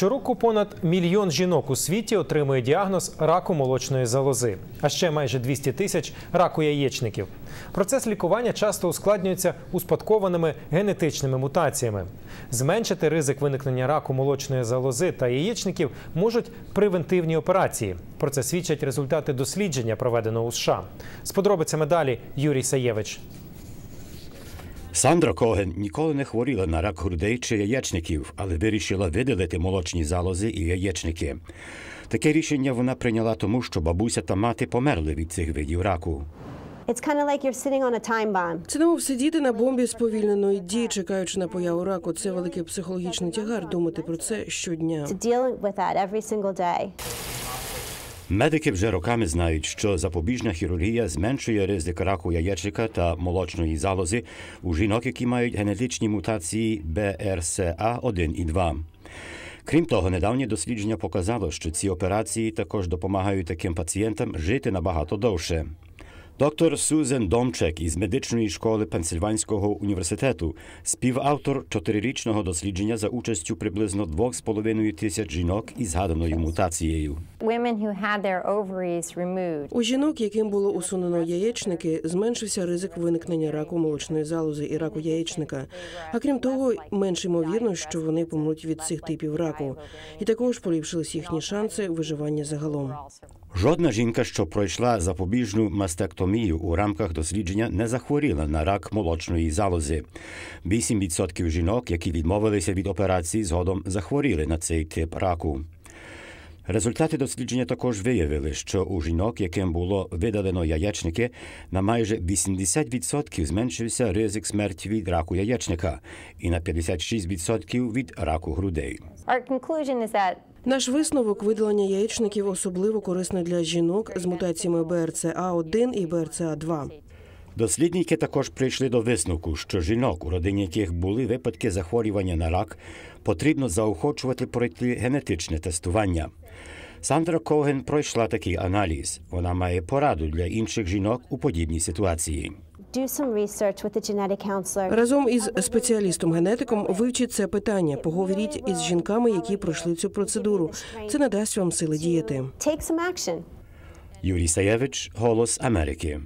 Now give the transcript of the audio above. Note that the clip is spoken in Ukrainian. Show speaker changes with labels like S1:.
S1: Щороку понад мільйон жінок у світі отримує діагноз раку молочної залози, а ще майже 200 тисяч раку яєчників. Процес лікування часто ускладнюється успадкованими генетичними мутаціями. Зменшити ризик виникнення раку молочної залози та яєчників можуть превентивні операції. Про це свідчать результати дослідження, проведеного у США. З подробицями далі Юрій Саєвич.
S2: Сандра Коген ніколи не хворіла на рак грудей чи яєчників, але вирішила видалити молочні залози і яєчники. Таке рішення вона прийняла тому, що бабуся та мати померли від цих видів раку.
S3: Це немов сидіти на бомбі сповільненої дії, чекаючи на появу раку. Це великий психологічний тягар думати про це щодня.
S2: Медики вже роками знають, що запобіжна хірургія зменшує ризик раку яєчника та молочної залози у жінок, які мають генетичні мутації BRCA1 і 2. Крім того, недавнє дослідження показало, що ці операції також допомагають таким пацієнтам жити набагато довше. Доктор Сузен Домчек із медичної школи Пенсильванського університету, співавтор чотирирічного дослідження за участю приблизно 2,5 тисяч жінок із згаданою мутацією.
S3: У жінок, яким було усунено яєчники, зменшився ризик виникнення раку молочної залози і раку яєчника. А крім того, менш ймовірно, що вони помруть від цих типів раку, і також поліпшились їхні шанси виживання загалом.
S2: Жодна жінка, що пройшла запобіжну мастектомію у рамках дослідження, не захворіла на рак молочної залози. 8% жінок, які відмовилися від операції, згодом захворіли на цей тип раку. Результати дослідження також виявили, що у жінок, яким було видалено яєчники, на майже 80% зменшився ризик смерті від раку яєчника і на 56% від раку грудей.
S4: Our conclusion is that
S3: Наш висновок видалення яєчників особливо корисне для жінок з мутаціями БРЦА1 і БРЦА2.
S2: Дослідники також прийшли до висновку, що жінок, у родині яких були випадки захворювання на рак, потрібно заохочувати пройти генетичне тестування. Сандра Коген пройшла такий аналіз. Вона має пораду для інших жінок у подібній ситуації.
S5: Do some research with a genetic counselor.
S3: Разом із спеціалістом-генетиком вивчіть це питання. Поговоріть із жінками, які пройшли цю процедуру. Це надасть вам сили діяти.
S2: Юрій Саєвич, Голос Америки.